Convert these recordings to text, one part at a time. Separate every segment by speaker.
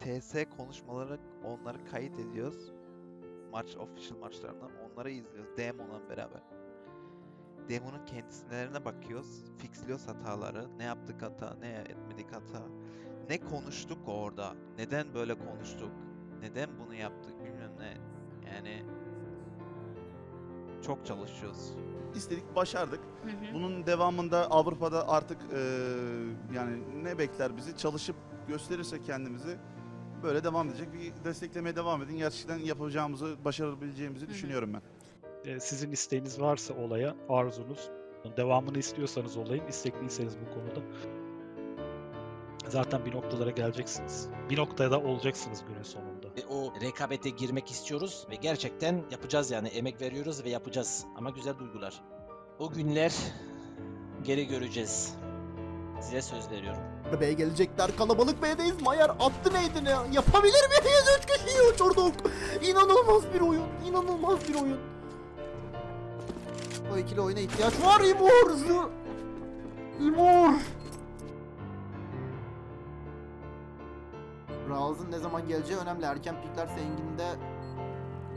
Speaker 1: TS konuşmaları onları kayıt ediyoruz. Maç official maçlarından onları izliyoruz Demon'la beraber. Demon'un kendisilerine bakıyoruz. Fixliyoruz hataları. Ne yaptık hata, ne etmedik hata. Ne konuştuk orada? Neden böyle konuştuk? Neden bunu yaptık bilmem ne. Yani çok çalışıyoruz.
Speaker 2: İstedik, başardık.
Speaker 3: Hı hı.
Speaker 2: Bunun devamında Avrupa'da artık eee, yani ne bekler bizi? Çalışıp gösterirsek kendimizi böyle devam edecek. Bir desteklemeye devam edin. Gerçekten yapacağımızı, başarabileceğimizi
Speaker 3: hı.
Speaker 2: düşünüyorum ben.
Speaker 4: E, sizin isteğiniz varsa olaya, arzunuz, devamını istiyorsanız olayın, istekliyseniz bu konuda zaten bir noktalara geleceksiniz. Bir noktada olacaksınız günün sonunda.
Speaker 5: Ve o rekabete girmek istiyoruz ve gerçekten yapacağız yani emek veriyoruz ve yapacağız. Ama güzel duygular. O günler geri göreceğiz. Size söz veriyorum.
Speaker 6: B'ye gelecekler. Kalabalık B'deyiz. Mayer attı neydini? Yapabilir miyiz? Üç kişiyi uçurduk. İnanılmaz bir oyun. İnanılmaz bir oyun. O ikili oyuna ihtiyaç var. İmor. Zı- İmor. Rawls'ın ne zaman geleceği önemli. Erken piklerse Engin'de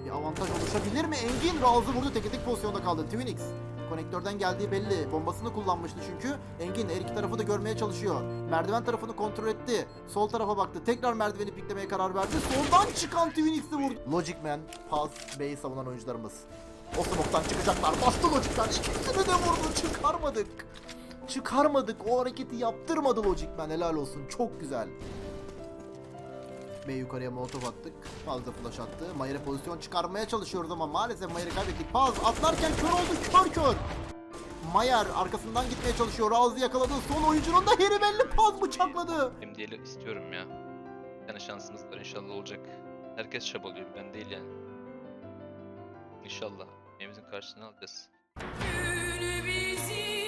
Speaker 6: bir avantaj oluşabilir mi? Engin Rawls'ı vurdu. Teke tek pozisyonda kaldı. Twinix. Konektörden geldiği belli. Bombasını kullanmıştı çünkü. Engin her iki tarafı da görmeye çalışıyor. Merdiven tarafını kontrol etti. Sol tarafa baktı. Tekrar merdiveni piklemeye karar verdi. Soldan çıkan Twinix'i vurdu. Logic Man, Paz, B'yi savunan oyuncularımız. O smoke'tan çıkacaklar. Bastı Logic Man. İkisini de vurdu. Çıkarmadık. Çıkarmadık. O hareketi yaptırmadı Logic Man. Helal olsun. Çok güzel. B yukarıya molotof attık. Paz da flash attı. Mayer'e pozisyon çıkarmaya çalışıyoruz ama maalesef Mayer'i kaybettik. Paz atlarken kör oldu. Kör kör. Mayer arkasından gitmeye çalışıyor. Razı yakaladı. Son oyuncunun da yeri belli. Paz bıçakladı.
Speaker 7: Benim değil istiyorum ya. Yani şansımız var inşallah olacak. Herkes çabalıyor ben değil yani. İnşallah. Evimizin karşısına alacağız.
Speaker 3: Günü bizi